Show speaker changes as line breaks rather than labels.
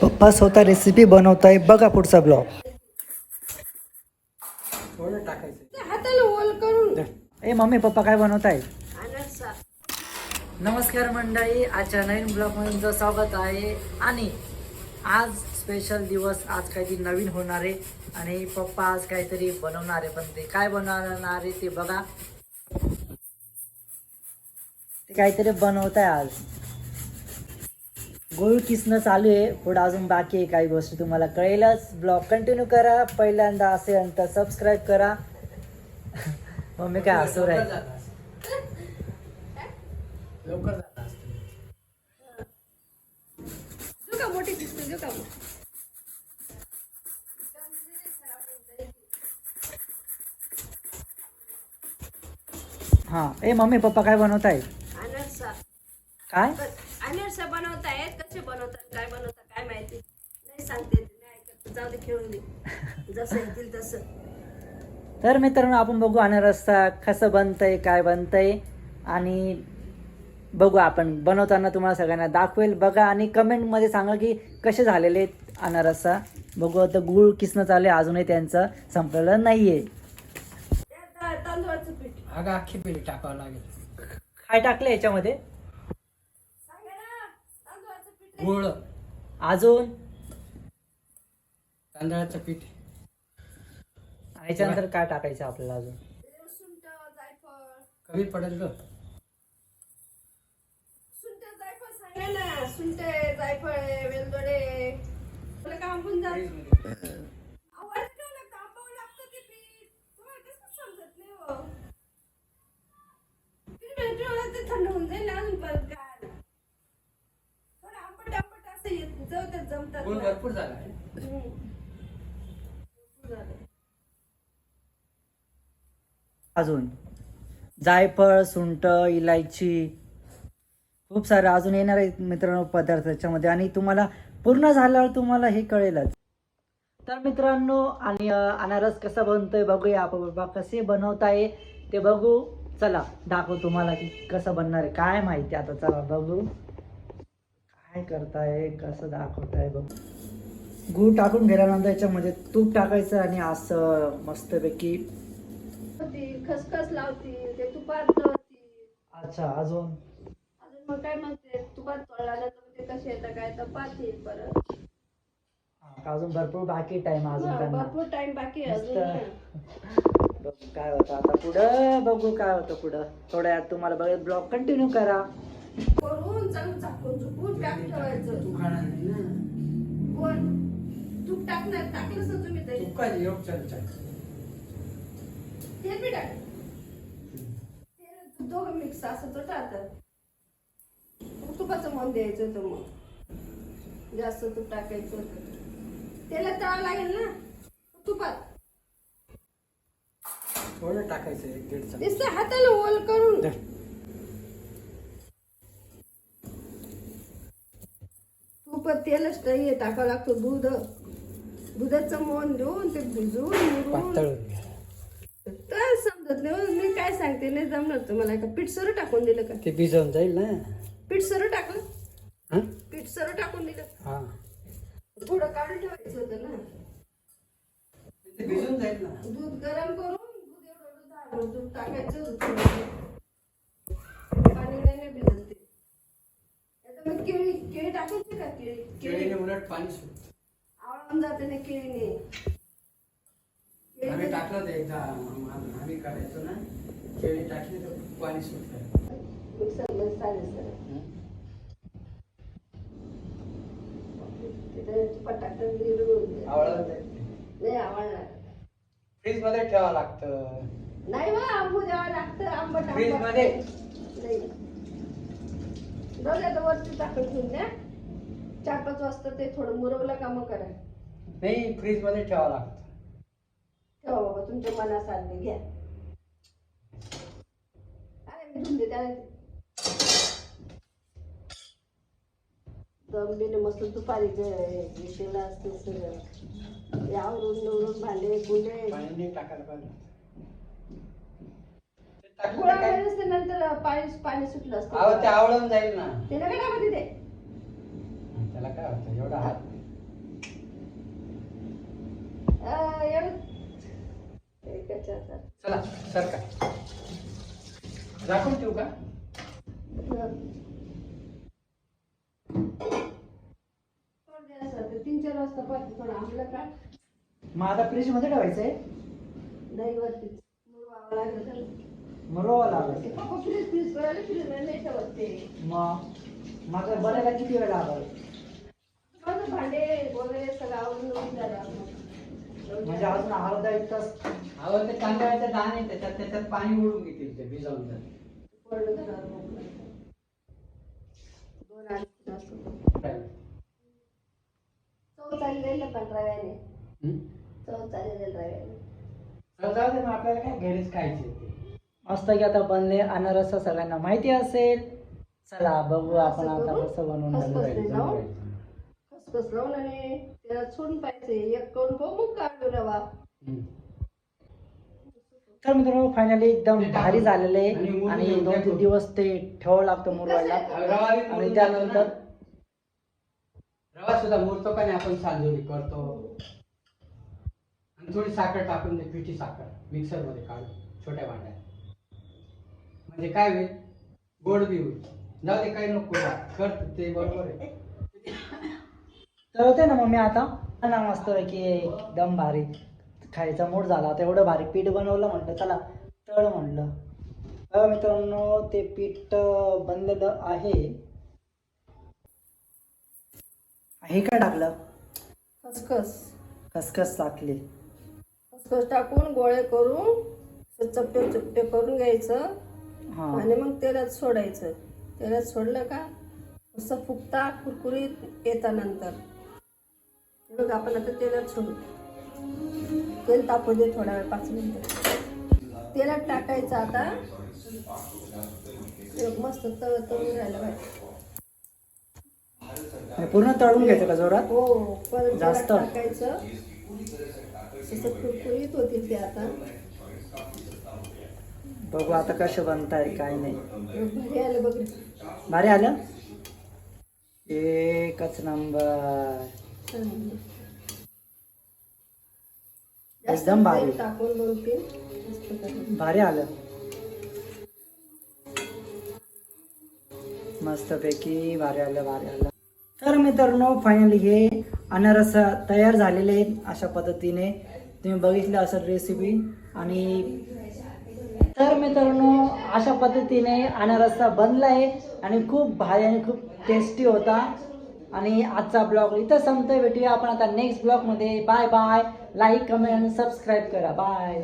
पप्पा स्वतः रेसिपी बनवताय. बघा पुढचा ब्लॉग
थोडं टाकायचं.
हाताला ओल करून.
ए मम्मी पप्पा काय बनवताय?
अनारसा
नमस्कार मंडळी आजच्या नवीन ब्लॉगमध्ये तुमचं स्वागत आहे. आणि आज स्पेशल दिवस आज काहीतरी नवीन होणार आहे. आणि पप्पा आज काहीतरी बनवणार आहे. पण ते काय बनवणार आहे ते बघा. ते काहीतरी बनवत आहे आज. गुळ किसणं चालू आहे पुढं अजून बाकी आहे काही गोष्टी तुम्हाला कळेलच. ब्लॉग कंटिन्यू करा पहिल्यांदा असेल तर सबस्क्राईब करा. मम्मी काय असू
का
हां. ए मम्मी पप्पा काय बनवत आहे काय?
अनारसा काय बनवतात काय माहिती? नाही सांगते येत, नाही ऐकत. जाऊ दे खेळून दे. जसं येतील तसं.
तर मित्रांनो आपण बघू अनारस्ता कसं बनतंय काय बनतंय. आणि बघू आपण. बनवताना तुम्हाला सगळ्यांना दाखवेल. बघा आणि कमेंटमध्ये सांगा की कसे झालेले आहेत अनारसा बघू आता गुळ किसणं चालू आहे. अजूनही त्यांचं संपलेलं नाही आहे
त्या ता- तांदूळाचं पीठ.
अगं अख्खी पिढी टाकावं लागेल.
काय टाकलं याच्यामध्ये
सांगा ना तांदूळाचं पीठ
गोळ
अजून
तांदळाचं पीठ.
याच्यानंतर काय टाकायचं आपल्याला अजून?
सुंठ जायफळ.
कमी पडेल ग.
जायफळ वेलदोडे. मला कांबून जात आवाज ठेवला कापावं लागतं ते पीठ तुम्हाला कसं समजत नाही हो किती वेळ ठेवलं ते थंड होऊन जाईल ना अजून परत काय थोडं आंबट आंबट असं येत जाऊ ते जमतात.
भरपूर झाला आहे.
हम्म. भरपूर झालं.
अजून जायफळ सुंठ इलायची खूप सारे अजून येणार आहेत मित्रांनो पदार्थ त्याच्यामध्ये आणि तुम्हाला पूर्ण झाल्यावर तुम्हाला हे कळेलच तर मित्रांनो आणि अं, अनारस कसा बनतोय बघूया आपण बाबा कसे बनवताय ते बघू चला दाखव तुम्हाला की कसं बनणार आहे काय माहिती आता चला बघू काय करताय? कसं दाखवताय? बघ. गूळ टाकून गेल्यानंतर याच्यामध्ये तूप टाकायचं आणि असं मस्तपैकी
ती खसखस लावती ते तुपात तळती.
अच्छा अजून?
अजून मग काय म्हणते तुपात तळल्यानंतर ते कसे येतं काय पाहतील परत.
हा, अजून भरपूर बाकी टाइम अजून
हा,
त्यांना.
भरपूर टाइम बाकी आहे अजून
मस्त.
ना.
बघू काय होतं आता पुढं बघू काय होतं पुढं. थोड्या तुम्हाला बघत ब्लॉग कंटिन्यू करा.
करून चांगलं झाकून झुकून टाक ठेवायचं.
तू खाणार नाही ना.
कोण? तूप टाकणार टाकलंच ना तुम्ही तरी.
तू काय योग चल चल.
तेल बी टाक तेल दोघं मिक्स असं तो टाकतात. तुपाचं मन द्यायचं होतं मग. जास्त तूप टाकायचं होतं. त्याला तळा लागेल ना तुपात.
थोडं टाकायचं एक दीड
हाताला ओल करून. तूप तेलच हे टाकावं लागतं. दूध दुधाचं मोहन देऊन ते भिजवून मुरून
पातळून घ्या
काय समजत नाही. हो. मी काय सांगते नाही जमणार तुम्हाला. का पीठ सरळ टाकून दिलं का?
ते भिजवून जाईल ना.
पीठ सरळ टाकलं?
हा?
पीठ सरळ टाकून दिलं?
हा.
थोडं काढून ठेवायचं होतं ना.
ते भिजून जाईल ना.
दूध गरम करून दूध एवढं दूध टाकायचं थोडं. पाणी नाही नाही भिजत ते आता मग केळी केळी टाकायची का केळी?
केळीने उलट पाणी सुट
आवळून जाते ना केळीने.
आम्ही टाकलं होतं एकदा आम- आम- आम्ही करायचो ना केळी टाकली तर पाणी सुटलं
मिक्सरमध्ये चालेल सर तिथे तुपात टाकलं की विरघळून जाईल.
आवळत जाईल
नाही आवडणार
फ्रीजमध्ये ठेवावं लागतं.
नाही बा आंबू द्यावं लागतं आंबट
फ्रीज. मध्ये?
नाही. आता वरती टाकून ठेवून द्या. चार पाच वाजता ते थोडं मुरवलं का मग करा
नाही फ्रीजमध्ये ठेवावं लागतं.
ठेवा बाबा तुमच्या मनास आणले घ्या. अरे मी धुंदे त्याला दम बिन मस्त दुपारी केलं असतं सगळं. ते आवरून निवडून भांडे गुंडे
पाणी नाही टाकायला पाहिजे. काय?
केलं नंतर पाणी पाणी सुटलं
अहो ते
असतं
आवळून जाईल ना.
ते नका टाकू तिथे.
त्याला काय होतं एवढा हात. चला सर का राखून ठेवू का
हं. तीन चार वाजता पाहते थोडं आंबलं का
मग आता फ्रीजमध्ये ठेवायचंय
नाही त्याला.
मरोवा लागेल
फ्रीज फ्रीज फ्रीज नाही ठेवत ते
मग माझं बनायला किती वेळ लागेल
भांडे वगैरे सगळं.
म्हणजे अजून अर्धा एक तास
अहो ते तांदळाचे दाणे त्याच्यात त्याच्यात पाणी ओढून घेतील ते भिजवून तर
पडलं घरावर मोकळं. दोन अडीच तास होते. चव चाललेली ना पण रव्याने
हम्म?
चव चाललेली रव्याने
चल जाऊ दे मग आपल्याला काय घरीच खायचे ते
मस्त की आता बनले अनारस सगळ्यांना माहिती असेल चला बघू आपण आता? कसं बनवून
खसखस आणि त्याला सोडून पाहिजे एक करून पाहू मग काढू रवा.
तर मित्रांनो फायनली एकदम भारी झालेले
आणि
दोन तीन. दिवस ते ठेवावं लागतं मुरवायला. आणि त्यानंतर.
रवा सुद्धा मुरतो का नाही? आपण सालजोडी करतो. आणि थोडी साखर टाकून दे पिठी साखर. मिक्सरमध्ये काढून छोट्या भांड्यात. म्हणजे काय होईल? गोड बी होईल. जाऊ दे काही नको कर. ते बरोबर आहे.
तर होते ना मम्मी आता? ना मस्त की एकदम भारी खायचा मूड झाला. आता एवढं भारी पीठ बनवलं म्हटलं चला तळ म्हटलं बघा मित्रांनो ते पीठ बनलेलं आहे. हे काय टाकलं?
खसखस.
खसखस टाकली.
खसखस टाकून गोळे करून चपटे चपटे करून घ्यायचं.
हा.
आणि मग तेलात सोडायचं. तेलात सोडलं का? असं फुगता कुरकुरीत येता नंतर. बघ आपण आता तेलात सोडू. तेल तापू दे थोडा वेळ पाच मिनिटं. तेलात टाकायचं आता. मस्त तळ तळून राहिलं पाहिजे
पूर्ण तळून घ्यायचं का जोरात?
हो परत
जास्त?
टाकायचं. असं कुरकुरीत होतील ते आता.
बघू आता कसे बनताय काय नाही.
भारी आलं बघ.
भारी आलं? एकच नंबर. एकदम भारी.
टाकून दोन तीन.
भारी आलं. मस्तपैकी भारी आलं भारी आलं. तर मित्रांनो फायनली हे अनारस तयार झालेले आहेत अशा पद्धतीने. तुम्ही बघितलं असेल रेसिपी आणि तर मित्रांनो अशा पद्धतीने अनारसा बनला आहे आणि खूप भारी आणि खूप टेस्टी होता. आणि आजचा ब्लॉग इथं संपतोय भेटूया आपण आता नेक्स्ट ब्लॉगमध्ये. Bye bye like comment subscribe करा. बाय